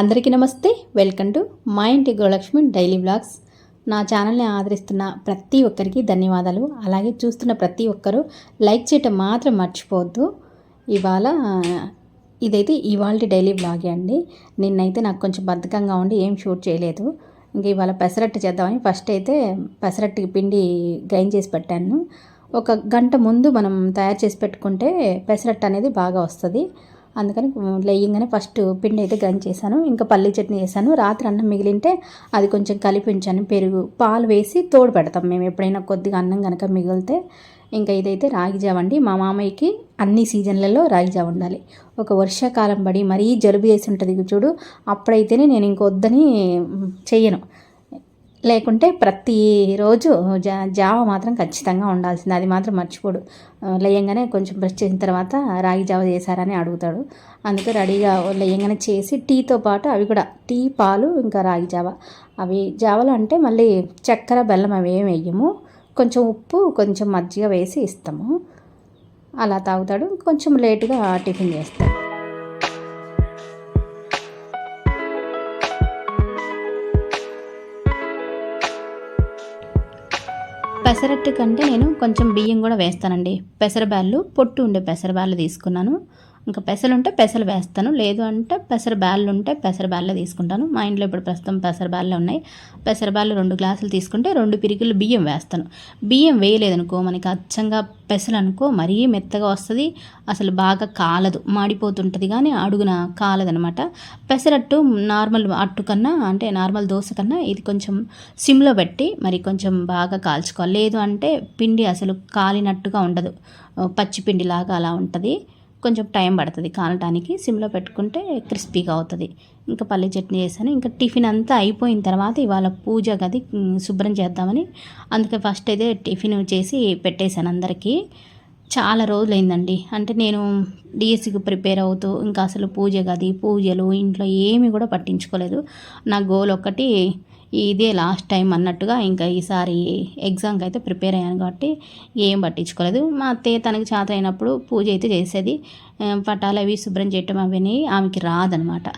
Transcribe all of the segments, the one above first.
అందరికీ నమస్తే. Welcome to మా ఇంటి గృహలక్ష్మి డైలీ బ్లాగ్స్ నా ఛానల్ని ఆదరిస్తున్న ప్రతి ఒక్కరికి ధన్యవాదాలు. అలాగే చూస్తున్న ప్రతి ఒక్కరూ లైక్ చేయటం మాత్రం మర్చిపోవద్దు. ఇవాళ ఇదైతే ఇవాళ డైలీ బ్లాగే అండి. నిన్నైతే నాకు కొంచెం బద్ధకంగా ఉండి ఏం షూట్ చేయలేదు. ఇంక ఇవాళ పెసరట్టు చేద్దామని ఫస్ట్ అయితే పెసరట్టుకి పిండి గ్రైండ్ చేసి పెట్టాను. ఒక గంట ముందు మనం తయారు చేసి పెట్టుకుంటే పెసరట్టు అనేది బాగా వస్తుంది. అందుకని లేయంగానే ఫస్ట్ పిండి అయితే గ్రైండ్ చేశాను. ఇంకా పల్లీ చట్నీ చేశాను. రాత్రి అన్నం మిగిలింటే అది కొంచెం కలిపి ఉంచాను పెరుగు పాలు వేసి తోడు పెడతాం మేము ఎప్పుడైనా కొద్దిగా అన్నం కనుక మిగిలితే. ఇంకా ఇదైతే రాగి జావండి మా మామయ్యకి అన్ని సీజన్లలో రాగి జావ ఉండాలి. ఒక వర్షాకాలం పడి మరీ జలుబు చేసి ఉంటుంది చూడు. అప్పుడైతేనే నేను ఇంకొద్దని చెయ్యను. లేకుంటే ప్రతిరోజు జా జావ మాత్రం ఖచ్చితంగా ఉండాల్సింది. అది మాత్రం మర్చిపోడు. లేయంగానే కొంచెం బ్రష్ చేసిన తర్వాత రాగి జావ చేశారని అడుగుతాడు. అందుకే రెడీగా లేయంగానే చేసి టీతో పాటు అవి కూడా టీ పాలు ఇంకా రాగి జావ. అవి జావలు అంటే మళ్ళీ చక్కెర బెల్లం అవి ఏమి వేయము. కొంచెం ఉప్పు కొంచెం మజ్జిగ వేసి ఇస్తాము. అలా తాగుతాడు. కొంచెం లేటుగా టిఫిన్ చేస్తాడు. పెసరట్టు కంటే నేను కొంచెం బియ్యం కూడా వేస్తానండి. పెసరబ్యాళ్ళు పొట్టు ఉండే పెసరబ్యాళ్ళు తీసుకున్నాను. ఇంకా పెసలు ఉంటే పెసలు వేస్తాను. లేదు అంటే పెసర బ్యాళ్ళు ఉంటే పెసర బ్యాళ్ళే తీసుకుంటాను. మా ఇంట్లో ఇప్పుడు ప్రస్తుతం పెసర బ్యాళ్ళే ఉన్నాయి. పెసర బ్యాళ్ళు రెండు గ్లాసులు తీసుకుంటే రెండు పిరికిలు బియ్యం వేస్తాను. బియ్యం వేయలేదనుకో మనకి అచ్చంగా పెసలు అనుకో మరీ మెత్తగా వస్తుంది. అసలు బాగా కాలదు. మాడిపోతుంటుంది కానీ అడుగున కాలదనమాట. పెసరట్టు నార్మల్ అట్టు కన్నా అంటే నార్మల్ దోశ కన్నా ఇది కొంచెం సిమ్లో పెట్టి మరి కొంచెం బాగా కాల్చుకోవాలి. లేదు అంటే పిండి అసలు కాలినట్టుగా ఉండదు. పచ్చిపిండి లాగా అలా ఉంటుంది. కొంచెం టైం పడుతుంది కాలటానికి. సిమ్లో పెట్టుకుంటే క్రిస్పీగా అవుతుంది. ఇంకా పల్లి చట్నీ చేశాను. ఇంకా టిఫిన్ అంతా అయిపోయిన తర్వాత ఇవాళ పూజ గది శుభ్రం చేద్దామని. అందుకే ఫస్ట్ అయితే టిఫిన్ చేసి పెట్టేశాను అందరికీ. చాలా రోజులైందండి. అంటే నేను డిఎస్సికి ప్రిపేర్ అవుతూ ఇంకా అసలు పూజ గది పూజలు ఇంట్లో ఏమి కూడా పట్టించుకోలేదు. నా గోల్ ఒక్కటి ఇదే లాస్ట్ టైం అన్నట్టుగా ఇంకా ఈసారి ఎగ్జామ్కి అయితే ప్రిపేర్ అయ్యాను కాబట్టి ఏం పట్టించుకోలేదు. మా అత్తయ్య తనకి చేత అయినప్పుడు పూజ అయితే చేసేది. పటాలు అవి శుభ్రం చేయటం అవన్నీ ఆమెకి రాదనమాట.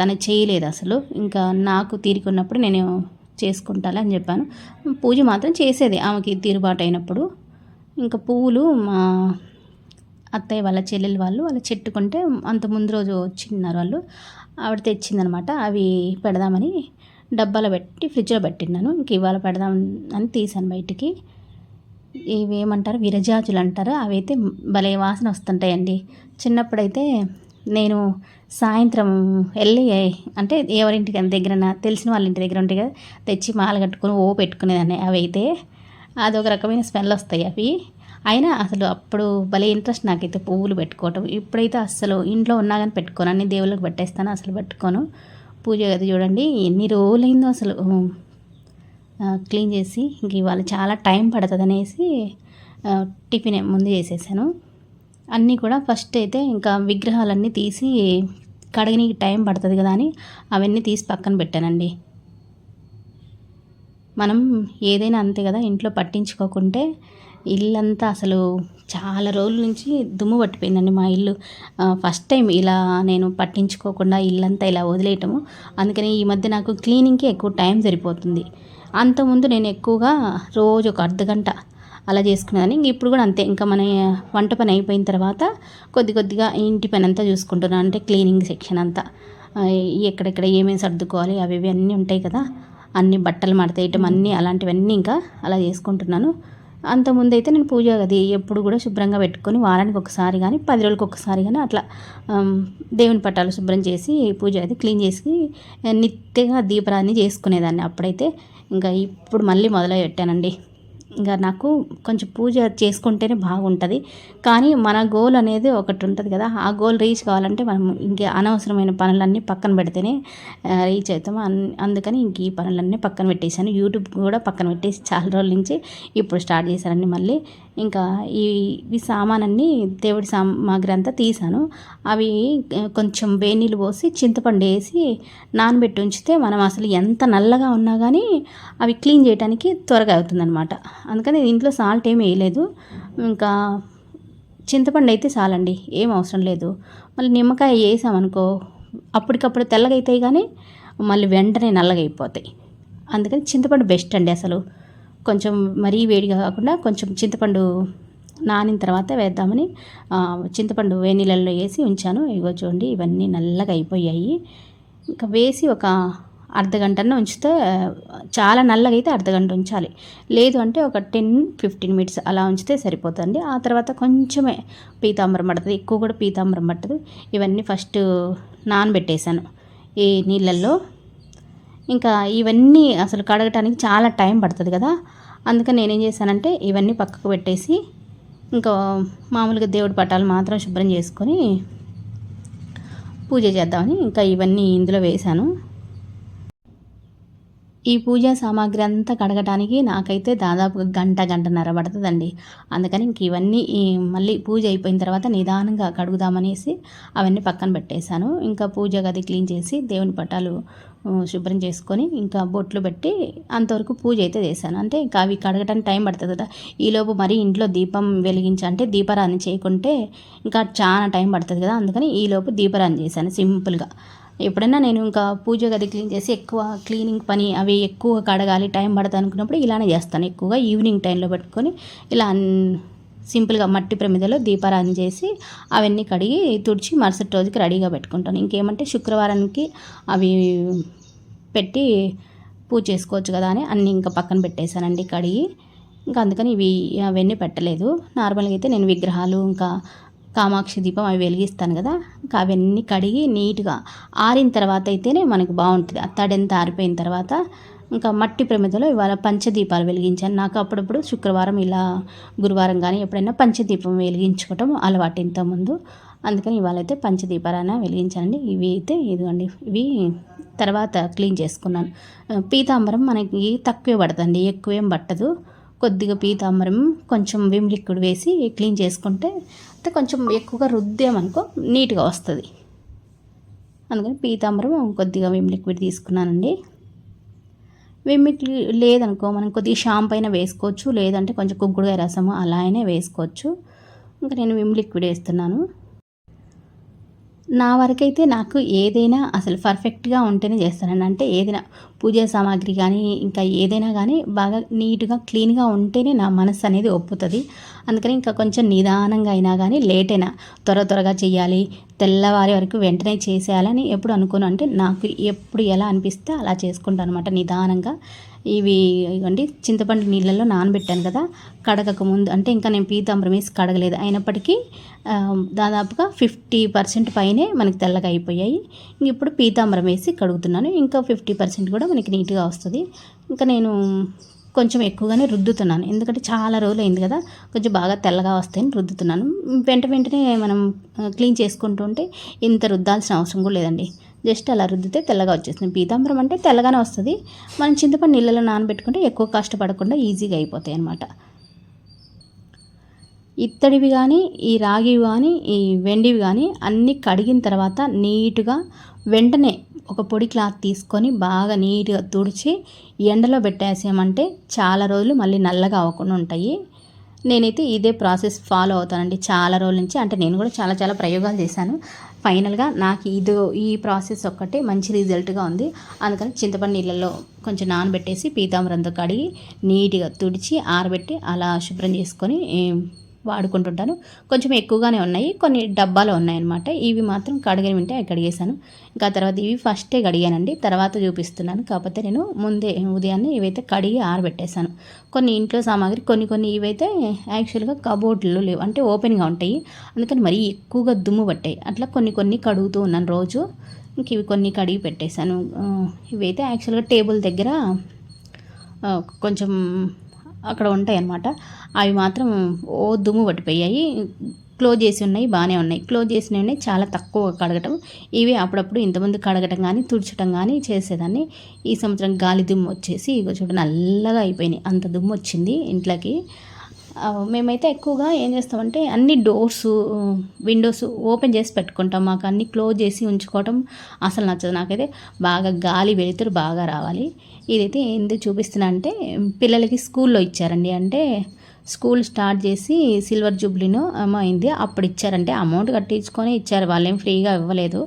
తను చేయలేదు అసలు. ఇంకా నాకు తీరుకున్నప్పుడు నేను చేసుకుంటాను అని చెప్పాను. పూజ మాత్రం చేసేది ఆమెకి తీరుబాటు అయినప్పుడు. ఇంకా పువ్వులు మా అత్తయ్య వాళ్ళ చెల్లెలు వాళ్ళు వాళ్ళు చెట్టుకుంటే అంత ముందు రోజు వచ్చిన్నారు వాళ్ళు. ఆవిడ తెచ్చిందనమాట. అవి పెడదామని డబ్బాలో పెట్టి ఫ్రిడ్జ్లో పెట్టినాను ఇంక ఇవాళ పెడదాం అని తీసాను బయటికి. ఇవి ఏమంటారు విరజాజులు అంటారు. అవి అయితే భలే వాసన వస్తుంటాయండి. చిన్నప్పుడైతే నేను సాయంత్రం వెళ్ళి అంటే ఎవరింటికి దగ్గర తెలిసిన వాళ్ళ ఇంటి దగ్గర ఉంటాయి కదా తెచ్చి మాల కట్టుకొని ఓ పెట్టుకునేదాన్ని అవి అయితే అదొక రకమైన స్మెల్ వస్తాయి అవి. అయినా అసలు అప్పుడు భలే ఇంట్రెస్ట్ నాకైతే పువ్వులు పెట్టుకోవటం. ఇప్పుడైతే అసలు ఇంట్లో ఉన్నా కానీ పెట్టుకోను. అన్ని దేవుళ్ళకి పెట్టేస్తాను అసలు పెట్టుకోను. పూజ గది చూడండి. ఎన్ని రోజులైందో అసలు. క్లీన్ చేసి ఇంక ఇవాళ చాలా టైం పడుతుంది అనేసి టిఫిన్ ముందు చేసేసాను. అన్నీ కూడా ఫస్ట్ అయితే ఇంకా విగ్రహాలన్నీ తీసి కడగనికి టైం పడుతుంది కదా అని అవన్నీ తీసి పక్కన పెట్టానండి. మనం ఏదైనా అంతే కదా ఇంట్లో పట్టించుకోకుంటే ఇల్లంతా అసలు చాలా రోజుల నుంచి దుమ్ము పట్టిపోయిందండి మా ఇల్లు. ఫస్ట్ టైం ఇలా నేను పట్టించుకోకుండా ఇల్లంతా ఇలా వదిలేయటము. అందుకని ఈ మధ్య నాకు క్లీనింగ్కి ఎక్కువ టైం సరిపోతుంది. అంతకుముందు నేను ఎక్కువగా రోజు ఒక అర్ధ గంట అలా చేసుకునేదాన్ని. ఇంక ఇప్పుడు కూడా అంతే. ఇంకా మన వంట పని అయిపోయిన తర్వాత కొద్ది కొద్దిగా ఇంటి పని అంతా చూసుకుంటున్నాను అంటే క్లీనింగ్ సెక్షన్ అంతా. ఎక్కడెక్కడ ఏమేమి సర్దుకోవాలి అవి ఇవి అన్నీ ఉంటాయి కదా. అన్ని బట్టలు మడతేయటం అన్నీ అలాంటివన్నీ ఇంకా అలా చేసుకుంటున్నాను. అంతకుముందైతే అయితే నేను పూజ అది ఎప్పుడు కూడా శుభ్రంగా పెట్టుకొని వారానికి ఒకసారి కానీ పది రోజులకు ఒకసారి కానీ అట్లా దేవుని పట్టాలు శుభ్రం చేసి పూజ అది క్లీన్ చేసి నిత్యగా దీపరాన్ని చేసుకునేదాన్ని అప్పుడైతే. ఇంకా ఇప్పుడు మళ్ళీ మొదలు పెట్టానండి ఇంకా నాకు కొంచెం పూజ చేసుకుంటేనే బాగుంటుంది. కానీ మన గోల్ అనేది ఒకటి ఉంటుంది కదా. ఆ గోల్ రీచ్ కావాలంటే మనం ఇంకే అనవసరమైన పనులన్నీ పక్కన పెడితేనే రీచ్ అవుతాం. అందుకని ఇంక ఈ పనులన్నీ పక్కన పెట్టేశాను. యూట్యూబ్ కూడా పక్కన పెట్టేసి చాలా రోజుల నుంచి ఇప్పుడు స్టార్ట్ చేశానండి మళ్ళీ. ఇంకా ఈ ఈ సామానన్నీ దేవుడి సామాగ్రి అంతా తీసాను అవి కొంచెం వేనీళ్ళు పోసి చింతపండు వేసి నానబెట్టి ఉంచితే మనం అసలు ఎంత నల్లగా ఉన్నా కానీ అవి క్లీన్ చేయడానికి త్వరగా అవుతుందన్నమాట. అందుకని ఇంట్లో సాల్ట్ ఏమి వేయలేదు. ఇంకా చింతపండు అయితే చాలండి ఏం అవసరం లేదు. మళ్ళీ నిమ్మకాయ వేసామనుకో అప్పటికప్పుడు తెల్లగా కానీ మళ్ళీ వెంటనే నల్లగా అయిపోతాయి. అందుకని చింతపండు బెస్ట్ అండి అసలు. కొంచెం మరీ వేడిగా కాకుండా కొంచెం చింతపండు నానిన తర్వాత వేద్దామని చింతపండు వేనీళ్ళల్లో వేసి ఉంచాను. ఇగో చూడండి ఇవన్నీ నల్లగా అయిపోయాయి. ఇంకా వేసి ఒక అర్ధగంటన్న ఉంచితే చాలా నల్లగా అయితే అర్ధగంట ఉంచాలి. లేదు అంటే ఒక టెన్ ఫిఫ్టీన్ మినిట్స్ అలా ఉంచితే సరిపోతుంది ఆ తర్వాత కొంచెమే పీతాంబరం పడుతుంది. ఎక్కువ కూడా పీతాంబరం పట్టదు. ఇవన్నీ ఫస్ట్ నానబెట్టేశాను ఈ నీళ్ళల్లో. ఇంకా ఇవన్నీ అసలు కడగటానికి చాలా టైం పడుతుంది కదా. అందుకని నేనేం చేశానంటే ఇవన్నీ పక్కకు పెట్టేసి ఇంకా మామూలుగా దేవుడి పటాలు మాత్రం శుభ్రం చేసుకొని పూజ చేద్దామని ఇంకా ఇవన్నీ ఇందులో వేశాను. ఈ పూజా సామాగ్రి అంతా కడగటానికి నాకైతే దాదాపు గంట గంటన్నర పడుతుందండి. అందుకని ఇంక ఇవన్నీ మళ్ళీ పూజ అయిపోయిన తర్వాత నిదానంగా కడుగుదామనేసి అవన్నీ పక్కన పెట్టేశాను. ఇంకా పూజ గది క్లీన్ చేసి దేవుని పటాలు శుభ్రం చేసుకొని ఇంకా బొట్లు పెట్టి అంతవరకు పూజ అయితే చేశాను. అంటే ఇంకా అవి కడగటానికి టైం పడుతుంది కదా. ఈలోపు మరీ ఇంట్లో దీపం వెలిగించి అంటే దీపారాధన చేయకుంటే ఇంకా చాలా టైం పడుతుంది కదా. అందుకని ఈలోపు దీపారాధన చేశాను సింపుల్గా. ఎప్పుడైనా నేను ఇంకా పూజ గది క్లీన్ చేసి ఎక్కువ క్లీనింగ్ పని అవి ఎక్కువ కడగాలి టైం పడతా అనుకున్నప్పుడు ఇలానే చేస్తాను. ఎక్కువగా ఈవినింగ్ టైంలో పెట్టుకొని ఇలా సింపుల్గా మట్టి ప్రమిదలో దీపారాధన చేసి అవన్నీ కడిగి తుడిచి మరుసటి రోజుకి రెడీగా పెట్టుకుంటాను. ఇంకేమంటే శుక్రవారానికి అవి పెట్టి పూజ చేసుకోవచ్చు కదా అని అన్నీ ఇంకా పక్కన పెట్టేశానండి కడిగి. ఇంకా అందుకని ఇవి అవన్నీ పెట్టలేదు. నార్మల్గా అయితే నేను విగ్రహాలు ఇంకా కామాక్షి దీపం అవి వెలిగిస్తాను కదా ఇంకా అవన్నీ కడిగి నీట్గా ఆరిన తర్వాత అయితేనే మనకు బాగుంటుంది. అత్తాడెంత ఆరిపోయిన తర్వాత ఇంకా మట్టి ప్రమిదలో ఇవాళ పంచదీపాలు వెలిగించాను. నాకు అప్పుడప్పుడు శుక్రవారం ఇలా గురువారం కానీ ఎప్పుడైనా పంచదీపం వెలిగించుకోవటం అలవాటు ఇంతకుముందు అందుకని ఇవాళ అయితే పంచదీపాలైనా వెలిగించానండి. ఇవి అయితే ఇదిగోండి ఇవి తర్వాత క్లీన్ చేసుకున్నాను. పీతాంబరం మనకి తక్కువే పడుతుంది ఎక్కువేం పట్టదు. కొద్దిగా పీతాంబరం కొంచెం విమ్ లిక్విడ్ వేసి క్లీన్ చేసుకుంటే అంటే కొంచెం ఎక్కువగా రుద్దామనుకో నీట్గా వస్తుంది. అందుకని పీతాంబరం కొద్దిగా విమ్ లిక్విడ్ తీసుకున్నానండి. విమ్ లేదనుకో మనం కొద్దిగా షాంపూ అయినా వేసుకోవచ్చు లేదంటే కొంచెం కుగ్గుడుగా రసము అలా అయినా వేసుకోవచ్చు. ఇంకా నేను విమ్ లిక్విడ్ వేస్తున్నాను. నా వరకైతే నాకు ఏదైనా అసలు పర్ఫెక్ట్గా ఉంటేనే చేస్తానండి. అంటే ఏదైనా పూజా సామాగ్రి కానీ ఇంకా ఏదైనా కానీ బాగా నీట్గా క్లీన్గా ఉంటేనే నా మనసు అనేది ఒప్పుతుంది. అందుకని ఇంకా కొంచెం నిదానంగా అయినా కానీ లేట్ అయినా త్వర త్వరగా చేయాలి తెల్లవారి వరకు వెంటనే చేసేయాలని ఎప్పుడు అనుకోను. అంటే నాకు ఎప్పుడు ఎలా అనిపిస్తే అలా చేసుకుంటాను అనమాట నిదానంగా. ఇవి ఇవ్వండి. చింతపండు నీళ్ళల్లో నానబెట్టాను కదా. కడగక ముందు అంటే ఇంకా నేను పీతాంబరం వేసి కడగలేదు. అయినప్పటికీ దాదాపుగా ఫిఫ్టీ పర్సెంట్ పైనే మనకి తెల్లగా అయిపోయాయి. ఇంక ఇప్పుడు పీతాంబరం వేసి కడుగుతున్నాను. ఇంకా ఫిఫ్టీ పర్సెంట్ కూడా మనకి నీట్గా వస్తుంది. ఇంకా నేను కొంచెం ఎక్కువగానే రుద్దుతున్నాను. ఎందుకంటే చాలా రోజులు అయింది కదా. కొంచెం బాగా తెల్లగా వస్తాయని రుద్దుతున్నాను. వెంట వెంటనే మనం క్లీన్ చేసుకుంటుంటే ఇంత రుద్దాల్సిన అవసరం కూడా లేదండి. జస్ట్ అలా రుద్దితే తెల్లగా వచ్చేస్తుంది. పీతాంబరం అంటే తెల్లగానే వస్తుంది. మనం చింతపండు నీళ్ళలో నానబెట్టుకుంటే ఎక్కువ కష్టపడకుండా ఈజీగా అయిపోతాయి అన్నమాట. ఇత్తడివి కానీ ఈ రాగివి కానీ ఈ వెండివి కానీ అన్నీ కడిగిన తర్వాత నీట్గా వెంటనే ఒక పొడి క్లాత్ తీసుకొని బాగా నీట్గా తుడిచి ఎండలో పెట్టేసామంటే చాలా రోజులు మళ్ళీ నల్లగా అవ్వకుండా ఉంటాయి. నేనైతే ఇదే ప్రాసెస్ ఫాలో అవుతానండి. చాలా రోజుల నుంచి అంటే నేను కూడా చాలా చాలా ప్రయోగాలు చేశాను. ఫైనల్గా నాకు ఇది ఈ ప్రాసెస్ ఒక్కటే మంచి రిజల్ట్గా ఉంది. అందుకని చింతపండు నీళ్ళల్లో కొంచెం నానబెట్టేసి పీతాంబరంతో కడిగి నీట్గా తుడిచి ఆరబెట్టి అలా శుభ్రం చేసుకొని వాడుకుంటుంటాను. కొంచెం ఎక్కువగానే ఉన్నాయి. కొన్ని డబ్బాలు ఉన్నాయన్నమాట. ఇవి మాత్రం కడిగిన వింటే కడిగేశాను. ఇంకా తర్వాత ఇవి ఫస్టే కడిగానండి. తర్వాత చూపిస్తున్నాను. కాకపోతే నేను ముందే ఉదయాన్నే ఇవైతే కడిగి ఆరబెట్టేశాను. కొన్ని ఇంట్లో సామాగ్రి కొన్ని కొన్ని ఇవైతే యాక్చువల్గా కబోర్డ్లు లేవు. అంటే ఓపెన్గా ఉంటాయి. అందుకని మరీ ఎక్కువగా దుమ్ము పట్టాయి. అట్లా కొన్ని కొన్ని కడుగుతూ ఉన్నాను రోజు. ఇంక ఇవి కొన్ని కడిగి పెట్టేశాను. ఇవైతే యాక్చువల్గా టేబుల్ దగ్గర కొంచెం అక్కడ ఉంటాయి అన్నమాట అవి మాత్రం ఓ దుమ్ము పట్టిపోయాయి. క్లోజ్ చేసి ఉన్నాయి బాగానే ఉన్నాయి. క్లోజ్ చేసినవి ఉన్నాయి చాలా తక్కువ కడగటం. ఇవి అప్పుడప్పుడు ఇంతమంది కడగటం కానీ తుడచటం కానీ చేసేదాన్ని. ఈ సంవత్సరం గాలి దుమ్ము వచ్చేసి ఇక చూడ నల్లగా అయిపోయినాయి. అంత దుమ్ము వచ్చింది ఇంట్లోకి. మేమైతే ఎక్కువగా ఏం చేస్తామంటే అన్ని డోర్స్ విండోస్ ఓపెన్ చేసి పెట్టుకుంటాం. మాకు అన్ని క్లోజ్ చేసి ఉంచుకోవటం అసలు నచ్చదు. నాకైతే బాగా గాలి వెలుతురు బాగా రావాలి. ఇదైతే ఎందుకు చూపిస్తున్నా అంటే పిల్లలకి స్కూల్లో ఇచ్చారండి. అంటే స్కూల్ స్టార్ట్ చేసి సిల్వర్ జూబ్లీనో అయింది. అప్పుడు ఇచ్చారంటే అమౌంట్ కట్టించుకొని ఇచ్చారు. వాళ్ళేం ఫ్రీగా ఇవ్వలేదు.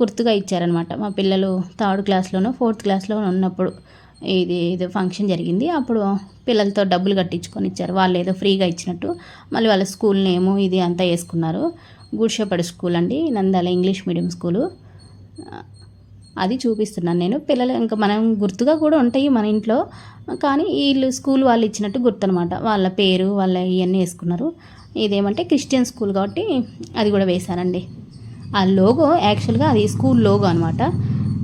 గుర్తుగా ఇచ్చారనమాట మా పిల్లలు థర్డ్ క్లాస్లోనో ఫోర్త్ క్లాస్లోనూ ఉన్నప్పుడు ఇది ఏదో ఫంక్షన్ జరిగింది. అప్పుడు పిల్లలతో డబ్బులు కట్టించుకొని ఇచ్చారు. వాళ్ళు ఏదో ఫ్రీగా ఇచ్చినట్టు. మళ్ళీ వాళ్ళ స్కూల్ నేము ఇది అంతా వేసుకున్నారు. గుడ్షపడి స్కూల్ అండి. నందాల ఇంగ్లీష్ మీడియం స్కూలు. అది చూపిస్తున్నాను నేను. పిల్లలు ఇంకా మనం గుర్తుగా కూడా ఉంటాయి మన ఇంట్లో. కానీ వీళ్ళు స్కూల్ వాళ్ళు ఇచ్చినట్టు గుర్తు అనమాట వాళ్ళ పేరు వాళ్ళ ఇవన్నీ వేసుకున్నారు. ఇదేమంటే క్రిస్టియన్ స్కూల్ కాబట్టి అది కూడా వేశానండి ఆ లోగో యాక్చువల్గా అది స్కూల్ లోగో అనమాట.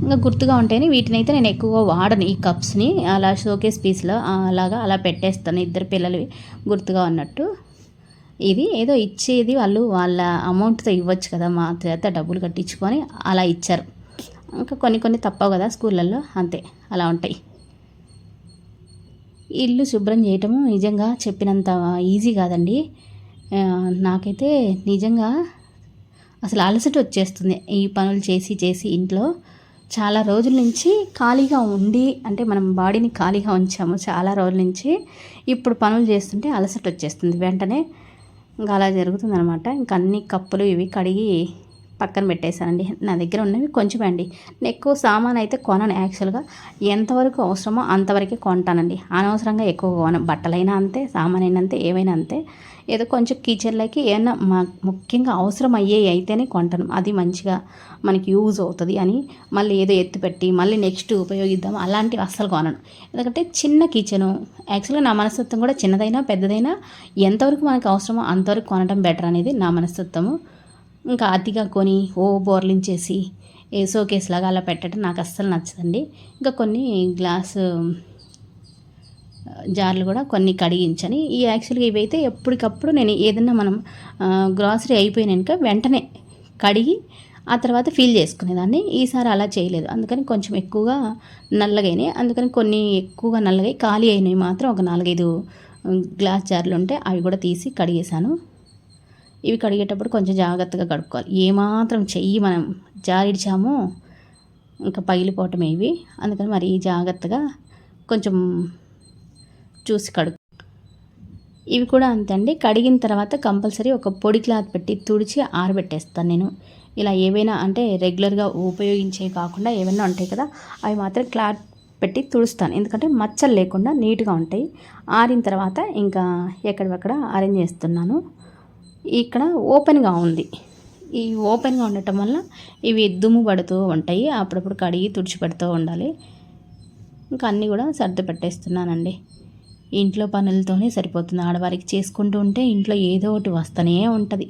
ఇంకా గుర్తుగా ఉంటాయని వీటిని అయితే నేను ఎక్కువగా వాడను. ఈ కప్స్ని అలా షోకేస్ పీస్లో అలాగా అలా పెట్టేస్తాను ఇద్దరు పిల్లలు గుర్తుగా ఉన్నట్టు. ఇది ఏదో ఇచ్చేది వాళ్ళు వాళ్ళ అమౌంట్తో ఇవ్వచ్చు కదా మా చేత డబ్బులు కట్టించుకొని అలా ఇచ్చారు. ఇంకా కొన్ని కొన్ని తప్పవు కదా స్కూళ్ళల్లో? అంతే అలా ఉంటాయి. ఇల్లు శుభ్రం చేయటము నిజంగా చెప్పినంత ఈజీ కాదండి. నాకైతే నిజంగా అసలు అలసట వచ్చేస్తుంది ఈ పనులు చేసి చేసి ఇంట్లో. చాలా రోజుల నుంచి ఖాళీగా ఉండి అంటే మనం బాడీని ఖాళీగా ఉంచాము చాలా రోజుల నుంచి. ఇప్పుడు పనులు చేస్తుంటే అలసట వచ్చేస్తుంది. వెంటనే ఇంకా అలా జరుగుతుంది అనమాట ఇంకా అన్ని కప్పులు ఇవి కడిగి పక్కన పెట్టేశానండి. నా దగ్గర ఉన్నవి కొంచెం అండి నేను ఎక్కువ సామాన్ అయితే కొనను యాక్చువల్గా. ఎంతవరకు అవసరమో అంతవరకే కొంటానండి. అనవసరంగా ఎక్కువ కొనం బట్టలైనా అంతే సామాన్ అయినా అంతే ఏవైనా అంతే. ఏదో కొంచెం కిచెన్లోకి ఏమన్నా మా ముఖ్యంగా అవసరం అయ్యేవి అయితేనే కొంటాను. అది మంచిగా మనకి యూజ్ అవుతుంది అని మళ్ళీ ఏదో ఎత్తిపెట్టి మళ్ళీ నెక్స్ట్ ఉపయోగిద్దాం అలాంటివి అస్సలు కొనను. ఎందుకంటే చిన్న కిచెను యాక్చువల్గా నా మనస్తత్వం కూడా చిన్నదైనా పెద్దదైనా ఎంతవరకు మనకు అవసరమో అంతవరకు కొనడం బెటర్ అనేది నా మనస్తత్వము. ఇంకా అతిగా కొని ఓ బోర్లించేసి ఏ షోకేస్ లాగా అలా పెట్టడం నాకు అస్సలు నచ్చదండి. ఇంకా కొన్ని గ్లాసు జార్లు కూడా కొన్ని కడిగించని ఈ యాక్చువల్గా ఇవైతే ఎప్పటికప్పుడు నేను ఏదైనా మనం గ్రాసరీ అయిపోయినాక వెంటనే కడిగి ఆ తర్వాత ఫీల్ చేసుకునేదాన్ని. ఈసారి అలా చేయలేదు. అందుకని కొంచెం ఎక్కువగా నల్లగైనాయి. అందుకని కొన్ని ఎక్కువగా నల్లగా ఖాళీ అయినవి మాత్రం ఒక నాలుగైదు గ్లాస్ జార్లు ఉంటే అవి కూడా తీసి కడిగేశాను. ఇవి కడిగేటప్పుడు కొంచెం జాగ్రత్తగా కడుక్కోవాలి. ఏమాత్రం చెయ్యి మనం జారిడిచామో ఇంకా పగిలిపోవటమే ఇవి. అందుకని మరి జాగ్రత్తగా కొంచెం చూసి కడుగు ఇవి కూడా అంతే అండి. కడిగిన తర్వాత కంపల్సరీ ఒక పొడి క్లాత్ పెట్టి తుడిచి ఆరబెట్టేస్తాను నేను. ఇలా ఏవైనా అంటే రెగ్యులర్గా ఉపయోగించేవి కాకుండా ఏమైనా ఉంటాయి కదా అవి మాత్రం క్లాత్ పెట్టి తుడుస్తాను. ఎందుకంటే మచ్చలు లేకుండా నీట్గా ఉంటాయి. ఆరిన తర్వాత ఇంకా ఎక్కడివక్కడ అరేంజ్ చేస్తున్నాను. ఇక్కడ ఓపెన్గా ఉంది. ఈ ఓపెన్గా ఉండటం వల్ల ఇవి దుమ్ము పడుతూ ఉంటాయి. అప్పుడప్పుడు కడిగి తుడిచి పెడుతూ ఉండాలి. ఇంకా అన్నీ కూడా సర్ది పెట్టేస్తున్నానండి. ఇంట్లో పనులతోనే సరిపోతుంది. ఆడవారికి చేసుకుంటూ ఉంటే ఇంట్లో ఏదో ఒకటి వస్తూనే ఉంటుంది.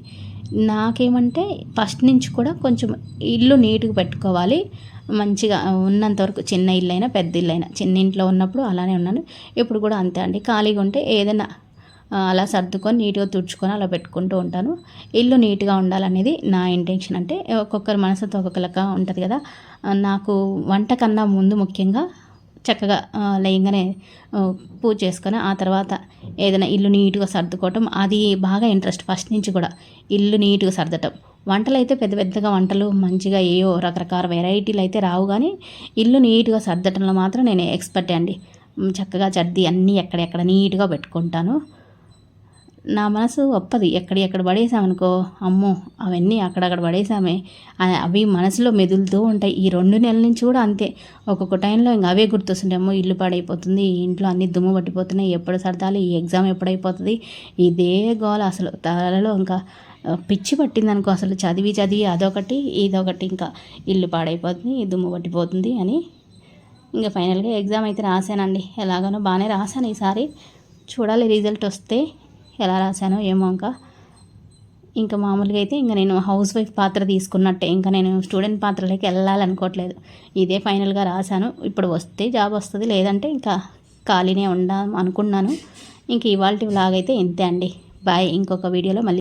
నాకేమంటే ఫస్ట్ నుంచి కూడా కొంచెం ఇల్లు నీట్గా పెట్టుకోవాలి. మంచిగా ఉన్నంత వరకు చిన్న ఇల్లు అయినా పెద్ద ఇల్లు అయినా చిన్న ఇంట్లో ఉన్నప్పుడు అలానే ఉన్నాను. ఇప్పుడు కూడా అంతే అండి. ఖాళీగా ఉంటే ఏదైనా అలా సర్దుకొని నీట్గా తుడుచుకొని అలా పెట్టుకుంటూ ఉంటాను. ఇల్లు నీట్గా ఉండాలనేది నా ఇంటెన్షన్. అంటే ఒక్కొక్కరి మనసుతో ఒక్కొక్కలాగా ఉంటుంది కదా. నాకు వంట కన్నా ముందు ముఖ్యంగా చక్కగా లయంగానే లేయంగానే పూజ చేసుకొని ఆ తర్వాత ఏదైనా ఇల్లు నీట్గా సర్దుకోవటం అది బాగా ఇంట్రెస్ట్ ఫస్ట్ నుంచి కూడా. ఇల్లు నీట్గా సర్దటం. వంటలు అయితే పెద్ద పెద్దగా వంటలు మంచిగా ఏవో రకరకాల వెరైటీలు అయితే రావు కానీ ఇల్లు నీట్గా సర్దటంలో మాత్రం నేను ఎక్స్పర్ట్ అండి. చక్కగా చర్ది అన్నీ ఎక్కడెక్కడ నీట్గా పెట్టుకుంటాను. నా మనసు ఒప్పది. ఎక్కడ ఎక్కడ పడేసామనుకో అమ్మో అవన్నీ అక్కడక్కడ పడేసామే అవి మనసులో మెదులుతూ ఉంటాయి. ఈ రెండు నెలల నుంచి కూడా అంతే. ఒక్కొక్క టైంలో ఇంకా అవే గుర్తొస్తుంటాయి. అమ్మో ఇల్లు పాడైపోతుంది. ఈ ఇంట్లో అన్ని దుమ్ము పట్టిపోతున్నాయి. ఎప్పుడు సర్దాలి? ఈ ఎగ్జామ్ ఎప్పుడైపోతుంది? ఇదే గోల అసలు. తలలో ఇంకా పిచ్చి పట్టిందనుకో అసలు. చదివి చదివి అదొకటి ఇదొకటి ఇంకా. ఇల్లు పాడైపోతుంది దుమ్ము పట్టిపోతుంది అని ఇంకా ఫైనల్గా ఎగ్జామ్ అయితే రాశానండి. ఎలాగనో బాగానే రాశాను ఈసారి. చూడాలి రిజల్ట్ వస్తే ఎలా రాశానో ఏమో ఇంకా. ఇంకా మామూలుగా అయితే ఇంకా నేను హౌస్ వైఫ్ పాత్ర తీసుకున్నట్టే. ఇంకా నేను స్టూడెంట్ పాత్రలోకి వెళ్ళాలనుకోవట్లేదు. ఇదే ఫైనల్గా రాశాను. ఇప్పుడు వస్తే జాబ్ వస్తుంది. లేదంటే ఇంకా ఖాళీనే ఉండా అనుకున్నాను. ఇంక ఇవాళ లాగైతే అయితే ఇంతే అండి. బాయ్. ఇంకొక వీడియోలో మళ్ళీ